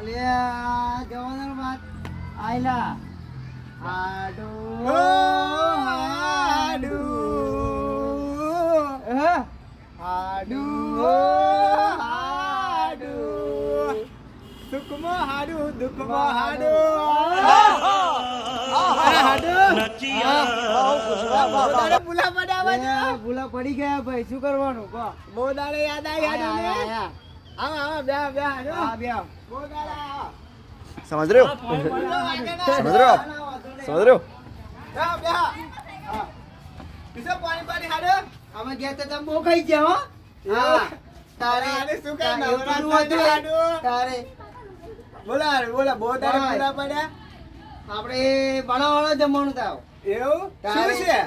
હા બહુ દાડે પુલા પડ્યા અલે આ જવાનો વાત આયલા હાડો. હાડુ હા હાડુ. હાડુ સુખમાં હાડુ દુઃખમાં હાડુ ભૂલા પડી ગયા ભાઈ શું કરવાનું? કહો બહુ દાડે યાદ આવી ને વાગે ના સમજ રહ્યો સમજ રહ્યો હા બે હા પીછો પાણી પાણી હાડુ અમે ગયા તો તમે બહુ ખાઈ ગયા હો હા તારે શું કાંઈ તારે બોલા હાડુ, બોલા બહુ. પડ્યા આપણે બનાવવાનો જમવાનું થાવ એવું તારે- છે?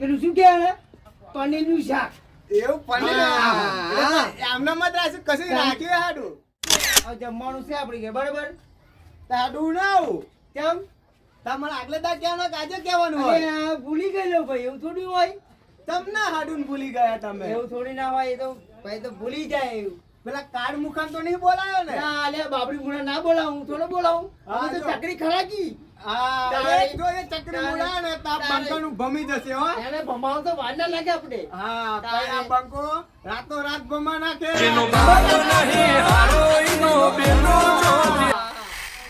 પેલું શું કહેવાય? પનીરનું શાક. એવું હા. આમના મત રાખ્યું કશું રાખ્યું હાડું? જમવાનું છે આપણી કે બરાબર? તાડું ના આવું. કેમ? તમારે આગલે દા કહેવાનો આજે કહેવાનું હોય. ભૂલી ગયેલો ભાઈ એવું થોડું હોય? તમને હાડું ભૂલી ગયા તમે. એવું થોડી ના હોય એ તો ભાઈ તો ભૂલી જાય એવું. પેલા કાર્ડ મુખામ તો નહીં બોલાયો ને? ના અલ્યા બાબરી મુણા ના બોલાવું થોડો બોલાવું. તો. ચકરી ખરાકી ભમી જશે હો. એને ભમાવ તો વાર ના લાગે આપણે. હા આ બંકો રાતો રાત ભમા નાખે.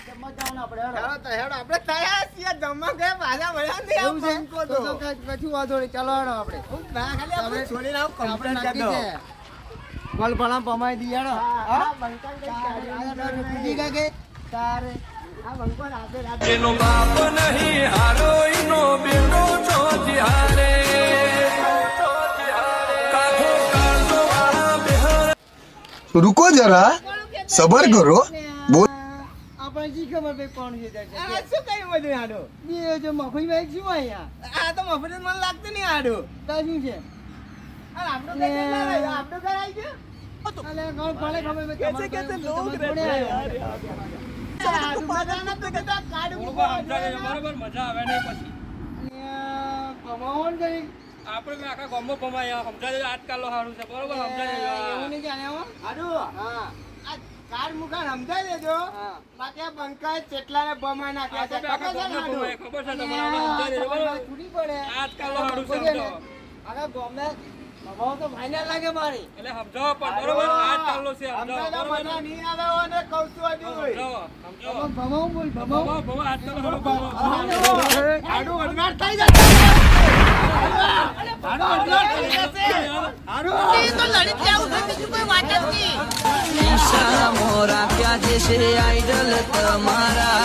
જમવા જવાનું આપણે હેડો. ચાલો તો હેડો આપણે તૈયાર છીએ જમવા ગયા પાછા મળ્યા નહીં આ બંકો તો તો તો કાંઈ કશું વાંધો નહીં. ચાલો હેડો આપણે. ના ખાલી આપણે છોડીને આવું કરી દો. પમાઈ હા, બંકા કઈ? તારે કે એનો બાપ નહીં હારો જરા સબર કરો. બોલ. આપણે જી ખબર ભાઈ કોણ છે આ શું કઈ બધું આડો? જો મફઈ ભાઈ શું અહીંયા? આ તો મફઈ મને લાગતું નહીં આડો. શું છે? આ આપણો ઘર આવી ગયો? ખબર કે કે લોક બરોબર મજા આજકાલ સારું છે બરોબર સમજાય એવું નહીં જાણે હાડું હા દેજો બાકી આ બંકાય ચેટલા નાખ્યા છે. આખા તો ફાઇનલ લાગે મારી. એટલે સમજાવો પણ બરોબર આજકાલનો છે સમજાવો. નહીં આવે કહું. સમજાવો થઈ જશે. મોરા જશે આઈડલ તમારા.